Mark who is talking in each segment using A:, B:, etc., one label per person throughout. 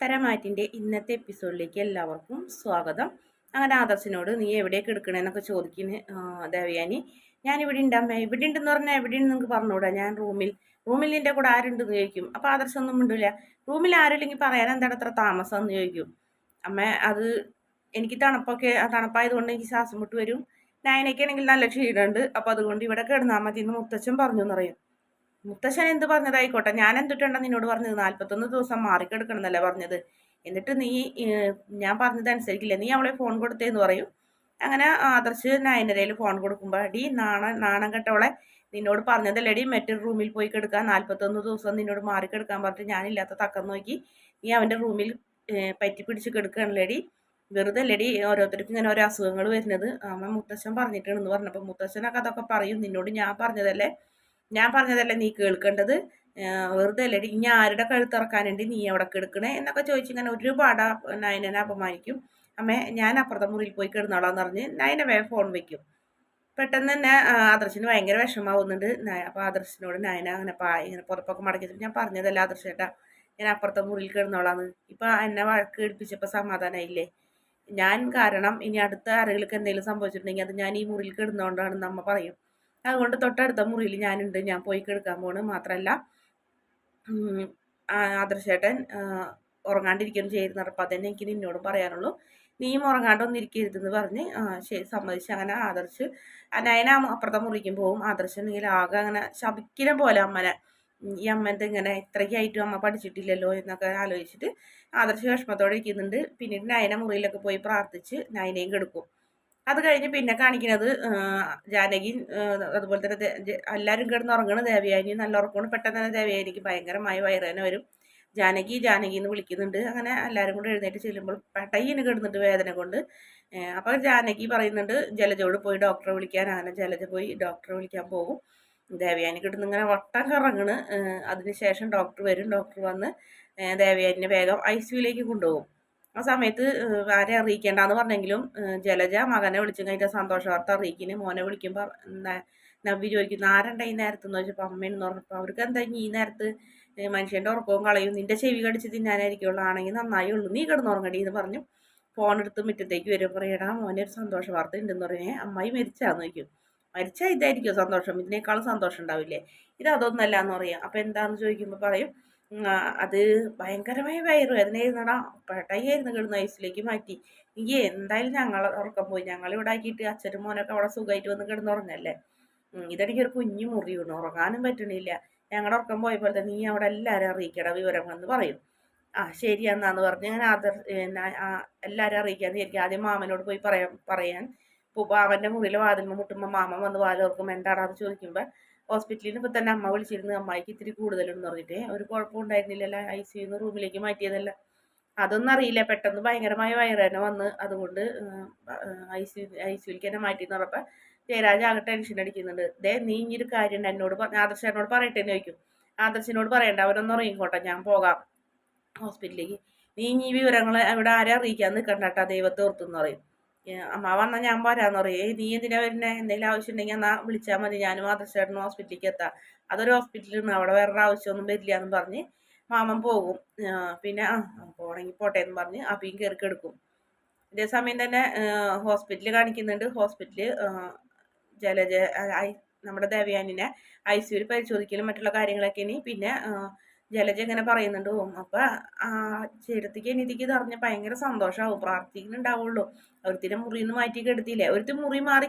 A: തരമാറ്റിന്റെ ഇന്നത്തെ എപ്പിസോഡിലേക്ക് എല്ലാവർക്കും സ്വാഗതം. അങ്ങനെ ആദർശിനോട് നീ എവിടെയൊക്കെ എടുക്കണേന്നൊക്കെ ചോദിക്കുന്നു ദേവയാനി. ഞാൻ ഇവിടെ ഉണ്ടാകും ഇവിടെ ഉണ്ടെന്ന് പറഞ്ഞാൽ എവിടെയുണ്ട് നിങ്ങൾക്ക് പറഞ്ഞുകൂടാ ഞാൻ റൂമിൽ റൂമിൽ നിന്റെ കൂടെ ആരുണ്ടെന്ന് ചോദിക്കും. അപ്പോൾ ആദർശമൊന്നും മിണ്ടില്ല റൂമിൽ ആരുമില്ലെങ്കിൽ പറയാൻ എന്താണ് അത്ര താമസം? എന്ന് ചോദിക്കും. അമ്മ അത് എനിക്ക് തണുപ്പൊക്കെ തണുപ്പായതുകൊണ്ട് എനിക്ക് ശ്വാസം മുട്ട് വരും. നയനയ്ക്കാണെങ്കിൽ നല്ല ക്ഷീണമുണ്ട് അപ്പോൾ അതുകൊണ്ട് ഇവിടെ കിടന്നാൽ മതി എന്ന് മുത്തച്ഛൻ പറഞ്ഞു എന്ന് പറയും. മുത്തശ്ശൻ എന്ത് പറഞ്ഞതായിക്കോട്ടെ? ഞാൻ എന്തിട്ടുണ്ടെന്ന് നിന്നോട് പറഞ്ഞത്? നാൽപ്പത്തൊന്ന് ദിവസം മാറിക്കെടുക്കണം എന്നല്ലേ പറഞ്ഞത്? എന്നിട്ട് നീ ഞാൻ പറഞ്ഞത് അനുസരിക്കില്ല? നീ അവളെ ഫോൺ കൊടുത്തേന്ന് പറയും. അങ്ങനെ ആദർശ് നയനരയിൽ ഫോൺ കൊടുക്കുമ്പോൾ ഡി നാണ നാണം കെട്ടവളെ നിന്നോട് പറഞ്ഞതല്ലേടി മറ്റൊരു റൂമിൽ പോയി കിടക്കാൻ നാൽപ്പത്തൊന്ന് ദിവസം നിന്നോട് മാറിക്കെടുക്കാൻ പറഞ്ഞിട്ട് ഞാനില്ലാത്ത തക്കം നോക്കി. നീ അവന്റെ റൂമിൽ പറ്റി പിടിച്ച് കിടക്കുകയാണല്ലേടി വെറുതെ അല്ലടി ഓരോരുത്തർക്കും ഇങ്ങനെ ഓരോ അസുഖങ്ങൾ വരുന്നത്? അമ്മ മുത്തശ്ശൻ പറഞ്ഞിട്ടുണ്ടെന്ന് പറഞ്ഞപ്പോൾ മുത്തശ്ശനൊക്കെ അതൊക്കെ പറയും. നിന്നോട് ഞാൻ പറഞ്ഞതല്ലേ? ഞാൻ പറഞ്ഞതല്ലേ നീ കേൾക്കേണ്ടത്? വെറുതെ അല്ലേ? ഇനി ആരുടെ കഴുത്തിറക്കാനുണ്ട് നീ അവിടെ കിടക്കണേ എന്നൊക്കെ ചോദിച്ചിങ്ങനെ ഒരുപാട് നയനനെ അപമാനിക്കും. അമ്മേ ഞാൻ അപ്പുറത്തെ മുറിയിൽ പോയി കിടന്നോളാന്ന് പറഞ്ഞ് നയന വേഗം ഫോൺ വെക്കും. പെട്ടെന്ന് തന്നെ ആദർശിന് ഭയങ്കര വിഷമാവുന്നുണ്ട്. അപ്പോൾ ആദർശിനോട് നയന അങ്ങനെ പാ ഇങ്ങനെ പുറപ്പൊക്കെ മടക്കി ഞാൻ പറഞ്ഞതല്ല ആദർശേട്ടാ ഞാൻ അപ്പുറത്തെ മുറിയിൽ കിടന്നോളാന്ന്. ഇപ്പം എന്നെ വഴക്ക് എടുപ്പിച്ചപ്പോൾ സമാധാനമായില്ലേ ഞാൻ കാരണം ഇനി അടുത്ത ആരെങ്കിലും എന്തെങ്കിലും സംഭവിച്ചിട്ടുണ്ടെങ്കിൽ അത് ഞാൻ ഈ മുറിയിൽ കിടന്നുകൊണ്ടാണെന്ന് അമ്മ പറയും. അതുകൊണ്ട് തൊട്ടടുത്ത മുറിയിൽ ഞാനുണ്ട്. ഞാൻ പോയി കിടക്കാൻ പോണ്. മാത്രമല്ല ആദർശേട്ടൻ ഉറങ്ങാണ്ടിരിക്കുകയും ചെയ്യുന്ന അപ്പം അതന്നെ എനിക്ക് നിന്നോട് പറയാനുള്ളൂ. നീയും ഉറങ്ങാണ്ടൊന്നും ഇരിക്കരുതെന്ന് പറഞ്ഞ് ശരി സമ്മതിച്ച് അങ്ങനെ ആദർശ് നയന അപ്പുറത്തെ മുറിക്കും പോവും ആദർശം എന്നെങ്കിൽ ആകെ അങ്ങനെ ശബിക്കിനെ പോലെ അമ്മനെ. ഈ അമ്മന്റെ ഇങ്ങനെ ഇത്രയ്ക്കായിട്ടും അമ്മ പഠിച്ചിട്ടില്ലല്ലോ എന്നൊക്കെ ആലോചിച്ചിട്ട് ആദർശ വിഷമത്തോടെ ഇരിക്കുന്നുണ്ട്. പിന്നീട് നയന മുറിയിലൊക്കെ പോയി പ്രാർത്ഥിച്ച് നയനയും കെടുക്കും. അത് കഴിഞ്ഞ് പിന്നെ കാണിക്കുന്നത് ജാനകി അതുപോലെ തന്നെ എല്ലാവരും കിടന്ന് ഉറങ്ങണം ദേവയാനി നല്ല ഉറക്കമാണ് പെട്ടെന്ന് തന്നെ ദേവയാനിക്ക് ഭയങ്കരമായി വയറുവേന വരും. ജാനകി ജാനകി എന്ന് വിളിക്കുന്നുണ്ട്. അങ്ങനെ എല്ലാവരും കൂടെ എഴുന്നേറ്റ് ചെല്ലുമ്പോൾ പട്ടയ്യന് കിടന്നിട്ട് വേദന കൊണ്ട് അപ്പോൾ ജാനകി പറയുന്നുണ്ട് ജലജോട് പോയി ഡോക്ടറെ വിളിക്കാൻ. അങ്ങനെ ജലജ പോയി ഡോക്ടറെ വിളിക്കാൻ പോകും. ദേവയാനി കിടന്ന് ഇങ്ങനെ വട്ടം കറങ്ങണ്. അതിനുശേഷം ഡോക്ടർ വരും. ഡോക്ടർ വന്ന് ദേവയാനിനെ വേഗം ഐ സിയുലേക്ക് കൊണ്ടുപോകും. ആ സമയത്ത് ആരെ അറിയിക്കേണ്ടെന്ന് പറഞ്ഞെങ്കിലും ജലജ മകനെ വിളിച്ചു കഴിഞ്ഞാൽ സന്തോഷ വാർത്ത അറിയിക്കുന്നു മോനെ വിളിക്കുമ്പോൾ നവ്വി ചോദിക്കുന്നു ആരുണ്ട ഈ നേരത്ത് എന്ന് ചോദിച്ചപ്പോൾ അമ്മയെന്ന് പറഞ്ഞപ്പോൾ അവർക്ക് എന്താ ഈ നേരത്ത് മനുഷ്യന്റെ ഉറക്കവും കളയും നിന്റെ ചെവി കടിച്ച് തിന്നാനായിരിക്കുള്ളൂ ആണെങ്കിൽ നന്നായി ഉള്ളൂ നീ കിടന്നുറങ്ങടി എന്ന് പറഞ്ഞു. ഫോൺ എടുത്ത് മുറ്റത്തേക്ക് വരും പറയടാ മോനെ ഒരു സന്തോഷ വാർത്ത ഉണ്ടെന്ന് പറഞ്ഞേ അമ്മായി മരിച്ചാന്ന്? ചോദിക്കും. മരിച്ചാൽ ഇതായിരിക്കും സന്തോഷം ഇതിനേക്കാളും സന്തോഷം ഉണ്ടാവില്ലേ? ഇത് അതൊന്നല്ല എന്ന് പറയാം. അപ്പം എന്താണെന്ന് ചോദിക്കുമ്പോൾ പറയും അത് ഭയങ്കരമായ വയറുവേദനയായിരുന്നടാ പെട്ടായിരുന്നു കിടന്ന ഐസിലേക്ക് മാറ്റി. ഈ എന്തായാലും ഞങ്ങൾ ഉറക്കം പോയി. ഞങ്ങൾ ഇവിടെ ആക്കിയിട്ട് അച്ഛനും മോനൊക്കെ അവിടെ സുഖമായിട്ട് വന്ന് കിടന്നുറങ്ങല്ലേ ഇതെനിക്ക് ഒരു കുഞ്ഞു മുറി വീണു. ഉറങ്ങാനും പറ്റണില്ല. ഞങ്ങളുടെ ഉറക്കം പോയപ്പോൾ തന്നെ നീ അവിടെ എല്ലാവരും അറിയിക്കട വിവരങ്ങളെന്ന് പറയും. ആ ശരി എന്നാന്ന് പറഞ്ഞ് ഞാൻ ആദർ എല്ലാവരും അറിയിക്കാന്ന് വിചാരിക്കും. ആദ്യം മാമനോട് പോയി പറയാൻ പറയാൻ. അവന്റെ മുറിയിൽ വാതിൽ മുട്ടുമ്പോൾ മാമൻ വന്ന് വാലോർക്കും എന്താടാന്ന് ചോദിക്കുമ്പോൾ ഹോസ്പിറ്റലിൽ ഇപ്പോൾ തന്നെ അമ്മ വിളിച്ചിരുന്നു. അമ്മായിക്ക് ഇത്തിരി കൂടുതലുണ്ടെന്ന് പറഞ്ഞിട്ട്. ഒരു കുഴപ്പം ഉണ്ടായിരുന്നില്ലല്ലോ. ഐ സി യുന്ന് റൂമിലേക്ക് മാറ്റിയതല്ല. അതൊന്നും അറിയില്ല. പെട്ടെന്ന് ഭയങ്കരമായ വയറുവേദന വന്ന് അതുകൊണ്ട് ഐ സി ഐ സിയിലേക്ക് തന്നെ മാറ്റിയെന്ന് പറഞ്ഞപ്പോൾ ജയരാജ് ആകെ ടെൻഷൻ അടിക്കുന്നുണ്ട്. ദേ നീ ഒരു കാര്യം എന്നോട് ആദർശനോട് പറയട്ടെ എന്ന് ചോദിക്കും. ആദർശനോട് പറയണ്ട. അവരൊന്നും ഇറങ്ങിക്കോട്ടെ ഞാൻ പോകാം ഹോസ്പിറ്റലിലേക്ക് നീ ഇനി വിവരങ്ങൾ ഇവിടെ ആരെ അറിയിക്കാൻ നിൽക്കണ്ട കേട്ടോ ദൈവത്തെ ഓർത്തെന്ന് പറയും. അമ്മ വന്നാൽ ഞാൻ വരാന്ന് പറയും. ഏയ് നീ എന്തിനാ വരുന്നേ? എന്തെങ്കിലും ആവശ്യം ഉണ്ടെങ്കിൽ എന്നാൽ വിളിച്ചാൽ മതി. ഞാനും മാതൃശേട്ടനും ഹോസ്പിറ്റലിലേക്ക് എത്താം. അതൊരു ഹോസ്പിറ്റലിൽ അവിടെ വേറെ ആവശ്യമൊന്നും വരില്ല എന്ന് പറഞ്ഞ് മാമൻ പോകും. പിന്നെ ആ പോണെങ്കിൽ പോട്ടെ എന്ന് പറഞ്ഞ് അപ്പിയും കയറി കെടുക്കും. ഇതേ സമയം തന്നെ ഹോസ്പിറ്റലിൽ കാണിക്കുന്നുണ്ട്. ഹോസ്പിറ്റലിൽ ജലജ നമ്മുടെ ദേവയാനിനെ ഐ സിയുവിൽ പരിശോധിക്കലും മറ്റുള്ള കാര്യങ്ങളൊക്കെ ഇനി. പിന്നെ ജലജ ഇങ്ങനെ പറയുന്നുണ്ട് ഓം അപ്പം ആ ചേരത്തിക്ക് അനിയത്തിക്ക് ഇത് അറിഞ്ഞ ഭയങ്കര സന്തോഷമാവും പ്രാർത്ഥിക്കുന്നുണ്ടാവുള്ളൂ. ഒരുത്തിനെ മുറിയിൽ നിന്ന് മാറ്റി കെടുത്തില്ലേ? ഒരുത്തി മുറി മാറി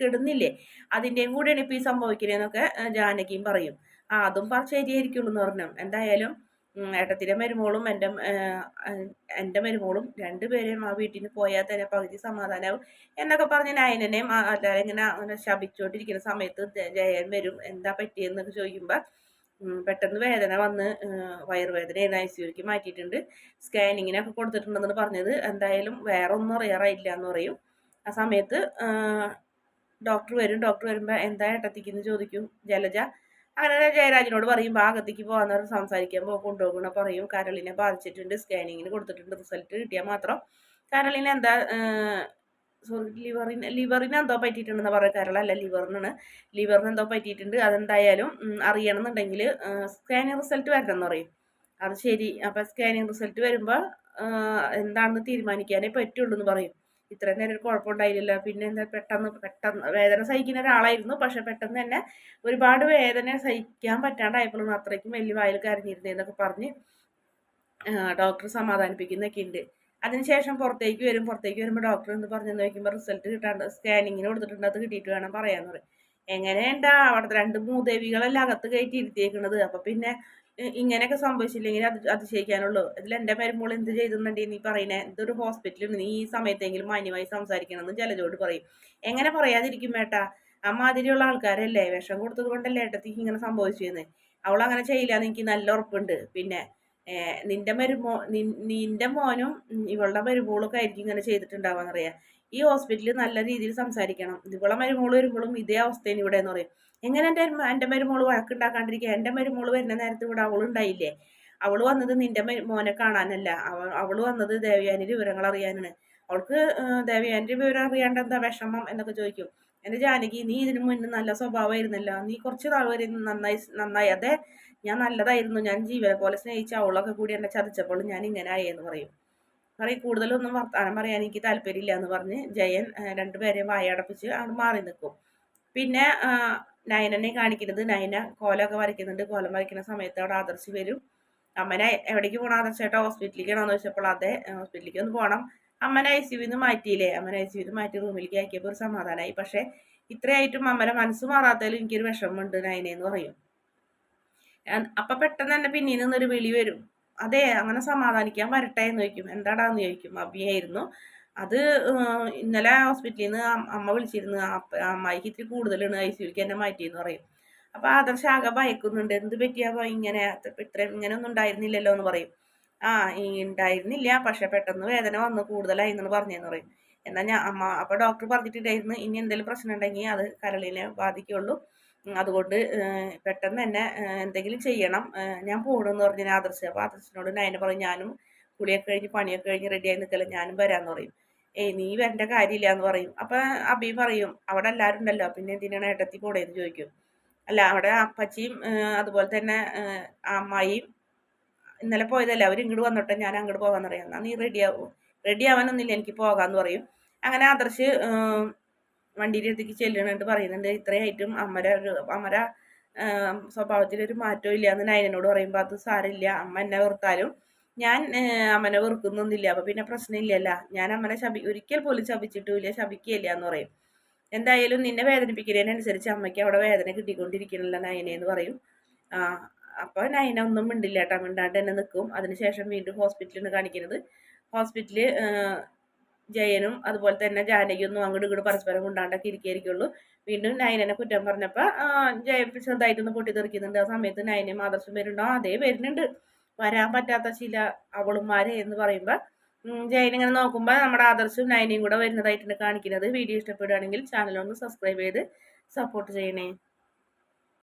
A: കെടുന്നില്ലേ? അതിന്റെയും കൂടെയാണ് ഇപ്പൊ ഈ സംഭവിക്കുന്നതെന്നൊക്കെ ജാനകിയും പറയും. ആ അതും ശരിയായിരിക്കുള്ളൂ എന്ന് പറഞ്ഞു. എന്തായാലും ഏട്ടത്തിന്റെ മരുമോളും എന്റെ എന്റെ മരുമോളും രണ്ടുപേരെയും ആ വീട്ടിൽ നിന്ന് പോയാൽ തന്നെ പകുതി സമാധാനമാവും എന്നൊക്കെ പറഞ്ഞ് നയനെയും എല്ലാവരും ഇങ്ങനെ ശപിച്ചുകൊണ്ടിരിക്കുന്ന സമയത്ത് ജയൻ വരും. എന്താ പറ്റിയെന്നൊക്കെ ചോദിക്കുമ്പോൾ പെട്ടെന്ന് വേദന വന്ന് വയറുവേദന ഐ സിയുക്ക് മാറ്റിയിട്ടുണ്ട്. സ്കാനിങ്ങിനൊക്കെ കൊടുത്തിട്ടുണ്ടെന്ന് പറഞ്ഞത്. എന്തായാലും വേറെ ഒന്നും അറിയാറായില്ല എന്ന് പറയും. ആ സമയത്ത് ഡോക്ടർ വരും. ഡോക്ടർ വരുമ്പോൾ എന്താ ഏട്ടത്തിക്കെന്ന് ചോദിക്കും? ജലജ. അങ്ങനെ ജയരാജിനോട് പറയും ഭാഗത്തേക്ക് പോകാൻ സംസാരിക്കാൻ പോകും കൊണ്ടുപോകണം പറയും. കരളിനെ ബാധിച്ചിട്ടുണ്ട്. സ്കാനിങ്ങിന് കൊടുത്തിട്ടുണ്ട്. റിസൾട്ട് കിട്ടിയാൽ മാത്രം. കരളിന് എന്താ സോറി ലിവറിന് ലിവറിന് എന്തോ പറ്റിയിട്ടുണ്ടെന്ന് പറയാൻ അല്ല ലിവറിനാണ്. ലിവറിന് എന്തോ പറ്റിയിട്ടുണ്ട്. അതെന്തായാലും അറിയണമെന്നുണ്ടെങ്കിൽ സ്കാനിങ് റിസൾട്ട് വരണം എന്ന് പറയും. അത് ശരി. അപ്പം സ്കാനിങ് റിസൾട്ട് വരുമ്പോൾ എന്താണെന്ന് തീരുമാനിക്കാനേ പറ്റുള്ളൂ എന്ന് പറയും. ഇത്ര നേരം ഒരു കുഴപ്പമുണ്ടായില്ല പിന്നെ എന്താ പെട്ടെന്ന് പെട്ടെന്ന് വേദന സഹിക്കുന്ന ഒരാളായിരുന്നു. പക്ഷെ പെട്ടെന്ന് തന്നെ ഒരുപാട് വേദന സഹിക്കാൻ പറ്റാണ്ടായപ്പോഴും അത്രയ്ക്കും വലിയ വായിൽ കരഞ്ഞിരുന്നേന്നൊക്കെ പറഞ്ഞ് ഡോക്ടർ സമാധാനിപ്പിക്കുന്നൊക്കെ ഉണ്ട് അതിനുശേഷം പുറത്തേക്ക് വരും. പുറത്തേക്ക് വരുമ്പോൾ ഡോക്ടർ എന്ന് പറഞ്ഞു നോക്കുമ്പോൾ റിസൾട്ട് കിട്ടാണ്ട് സ്കാനിങ്ങിന് കൊടുത്തിട്ടുണ്ട്. അത് കിട്ടിയിട്ട് വേണം പറയാന്ന് പറയും. എങ്ങനെയുണ്ടാ? അവിടുത്തെ രണ്ട് മൂദേവികളെല്ലാം അകത്ത് കയറ്റി ഇരുത്തിയേക്കുന്നത് അപ്പം പിന്നെ ഇങ്ങനെയൊക്കെ സംഭവിച്ചില്ലെങ്കിൽ അത് അതിശയിക്കാനുള്ളൂ. ഇതിൽ എന്റെ മരുമോൾ എന്ത് ചെയ്തിട്ടുണ്ടെങ്കിൽ നീ പറയണേ ഇതൊരു ഹോസ്പിറ്റലിൽ നീ ഈ സമയത്തെങ്കിലും മാന്യമായി സംസാരിക്കണമെന്ന് ജലജോട് പറയും. എങ്ങനെ പറയാതിരിക്കും ഏട്ടാ? ആ മാതിരിയുള്ള ആൾക്കാരല്ലേ. വിഷം കൊടുത്തത് കൊണ്ടല്ലേ ഏട്ടത്തിക്ക് ഇങ്ങനെ സംഭവിച്ചതെന്ന് അവൾ അങ്ങനെ ചെയ്യില്ല. എന്ന് എനിക്ക് നല്ല ഉറപ്പുണ്ട്. പിന്നെ നിന്റെ മരുമോ നിന്റെ മോനും ഇവളുടെ മരുമോളൊക്കെ ആയിരിക്കും ഇങ്ങനെ ചെയ്തിട്ടുണ്ടാവാന്ന് അറിയാം ഈ ഹോസ്പിറ്റലിൽ നല്ല രീതിയിൽ സംസാരിക്കണം. ഇവളെ മരുമോൾ വരുമ്പോഴും ഇതേ അവസ്ഥയാണ് ഇവിടെ എന്ന് പറയും. എങ്ങനെ എന്റെ എന്റെ മരുമോൾ വഴക്കുണ്ടാക്കാണ്ടിരിക്കുക? എന്റെ മരുമോൾ വരുന്ന നേരത്ത് ഇവിടെ അവളുണ്ടായില്ലേ അവൾ വന്നത് നിന്റെ മോനെ കാണാനല്ല. അവൾ വന്നത് ദേവയാനിയുടെ വിവരങ്ങൾ അറിയാനാണ്. അവൾക്ക് ദേവയാനിയുടെ വിവരം അറിയാണ്ട് എന്താ വിഷമം എന്നൊക്കെ ചോദിക്കും. എന്റെ ജാനകി നീ ഇതിനു മുന്നേ നല്ല സ്വഭാവമായിരുന്നല്ലോ. നീ കുറച്ച് നാൾ വരെ നന്നായി നന്നായി. അതെ ഞാൻ നല്ലതായിരുന്നു ഞാൻ ജീവനെ പോലെ സ്നേഹിച്ച അവളൊക്കെ കൂടി എന്നെ ചതിച്ചപ്പോൾ ഞാൻ ഇങ്ങനെ ആയെന്ന് പറയും. പറയും കൂടുതലൊന്നും വർത്താനം പറയാൻ എനിക്ക് താല്പര്യമില്ല എന്ന് പറഞ്ഞ് ജയൻ രണ്ടുപേരെയും വായടപ്പിച്ച് അവിടെ മാറി നിൽക്കും. പിന്നെ നയനനെ കാണിക്കുന്നത് നയന കോലമൊക്കെ വരയ്ക്കുന്നുണ്ട്. കോലം വരയ്ക്കുന്ന സമയത്ത് അവിടെ ആദർശ് വരും. അമ്മനെ എവിടേക്ക് പോകണം ആദർശേട്ടാ ഹോസ്പിറ്റലിലേക്കാണോന്ന് ചോദിച്ചപ്പോൾ അതെ ഹോസ്പിറ്റലിലേക്ക് ഒന്ന് പോകണം അമ്മനെ ഐ സി യുന്ന് മാറ്റിയില്ലേ? അമ്മനെ ഐ സി യുന്ന് മാറ്റി റൂമിലേക്ക് ആക്കിയപ്പോൾ ഒരു സമാധാനമായി. പക്ഷേ ഇത്രയായിട്ടും അമ്മനെ മനസ്സ് മാറാത്തതിൽ എനിക്കൊരു വിഷമമുണ്ട് നയനെന്ന് പറയും. അപ്പൊ പെട്ടെന്ന് തന്നെ പിന്നിൽ നിന്നൊരു വിളി വരും. അതെ അങ്ങനെ സമാധാനിക്കാൻ വരട്ടെ എന്ന് ചോദിക്കും. എന്താടാന്ന് ചോദിക്കും. അബിയായിരുന്നു. അത് ഇന്നലെ ഹോസ്പിറ്റലിൽ നിന്ന് അമ്മ വിളിച്ചിരുന്നു. അമ്മായിക്ക് ഇത്തിരി കൂടുതലാണ് ഐ സിയുക്ക് എന്നെ മാറ്റിയെന്ന് പറയും. അപ്പോൾ ആദർശ ആകെ ഭയക്കുന്നുണ്ട്. എന്ത് പറ്റിയാ ഇങ്ങനെ? ഇത്രയും ഇങ്ങനെ ഒന്നും ഉണ്ടായിരുന്നില്ലല്ലോ എന്ന് പറയും. ആ ഉണ്ടായിരുന്നില്ല. പക്ഷെ പെട്ടെന്ന് വേദന വന്ന്. കൂടുതലായി എന്ന് പറഞ്ഞെന്ന് പറയും. എന്നാൽ ഞാൻ അമ്മ അപ്പോൾ ഡോക്ടർ പറഞ്ഞിട്ടുണ്ടായിരുന്നു. ഇനി എന്തെങ്കിലും പ്രശ്നം ഉണ്ടെങ്കിൽ അത് കരളിനെ ബാധിക്കുള്ളൂ. അതുകൊണ്ട് പെട്ടെന്ന് തന്നെ എന്തെങ്കിലും ചെയ്യണം. ഞാൻ പോകണമെന്ന് പറഞ്ഞു പറഞ്ഞ ആദർശ് അപ്പോൾ ആദർശിനോട് നയന പറയും ഞാനും കുളിയൊക്കെ കഴിഞ്ഞ് പണിയൊക്കെ കഴിഞ്ഞ് റെഡിയായി നിൽക്കല ഞാനും വരാമെന്ന് പറയും. ഏയ് നീ വരേണ്ട കാര്യമില്ല എന്ന് പറയും. അപ്പം അബി പറയും അവിടെ എല്ലാവരും ഉണ്ടല്ലോ പിന്നെ എന്തിനാണ് ഏട്ടത്തി പോടേന്ന് ചോദിക്കും. അല്ല അവിടെ അപ്പച്ചിയും അതുപോലെ തന്നെ അമ്മായിയും ഇന്നലെ പോയതല്ല അവർ ഇങ്ങോട്ട് വന്നോട്ടെ ഞാൻ അങ്ങോട്ട് പോകാമെന്ന് പറയാം. എന്നാൽ നീ റെഡിയാവും റെഡി ആവാനൊന്നുമില്ല എനിക്ക് പോകാമെന്ന് പറയും. അങ്ങനെ ആദർശ് വണ്ടിയുടെ അടുത്തേക്ക് ചെല്ലണുണ്ട് പറയുന്നുണ്ട്. ഇത്രയായിട്ടും അമ്മര ഒരു സ്വഭാവത്തിൽ സ്വഭാവത്തിലൊരു മാറ്റവും ഇല്ല എന്ന് നയനോട് പറയുമ്പോൾ അത് സാരമില്ല. അമ്മ എന്നെ വെറുത്താലും ഞാൻ അമ്മനെ വെറുക്കുന്നൊന്നുമില്ല. അപ്പോൾ പിന്നെ പ്രശ്നമില്ലല്ല. ഞാൻ അമ്മനെ ശബി ഒരിക്കൽ പോലും ശപിച്ചിട്ടുമില്ല ശപിക്കുകയില്ല എന്ന് പറയും. എന്തായാലും നിന്നെ വേദനിപ്പിക്കുന്നതിനനുസരിച്ച് അമ്മയ്ക്ക് അവിടെ വേദന കിട്ടിക്കൊണ്ടിരിക്കണില്ല നയനെ എന്ന് പറയും. അപ്പോൾ നയന ഒന്നും മിണ്ടില്ല കേട്ടോ. മിണ്ടാണ്ട് തന്നെ നിൽക്കും അതിനുശേഷം വീണ്ടും ഹോസ്പിറ്റലിൽ നിന്ന് കാണിക്കുന്നത്. ഹോസ്പിറ്റലിൽ ജയനും അതുപോലെ തന്നെ ജാനകിയൊന്നും അങ്ങോട്ട് ഇങ്ങോട്ട് പരസ്പരം കൊണ്ടാണ്ടൊക്കെ ഇരിക്കുകയായിരിക്കുള്ളൂ. വീണ്ടും നയനെ കുറ്റം പറഞ്ഞപ്പോൾ ജയ ചെറുതായിട്ടൊന്ന് പൊട്ടിത്തെറിക്കുന്നുണ്ട്. ആ സമയത്ത് നയനയും ആദർശം വരുന്നുണ്ടോ അതേ വരുന്നുണ്ട്. വരാൻ പറ്റാത്ത ചില അവളുമാരെ എന്ന് പറയുമ്പോൾ ജയൻ ഇങ്ങനെ നോക്കുമ്പോൾ നമ്മുടെ ആദർശവും നയനയും കൂടെ വരുന്നതായിട്ടാണ് കാണിക്കുന്നത്. വീഡിയോ ഇഷ്ടപ്പെടുകയാണെങ്കിൽ ചാനൽ ഒന്ന് സബ്സ്ക്രൈബ് ചെയ്ത് സപ്പോർട്ട് ചെയ്യണേ.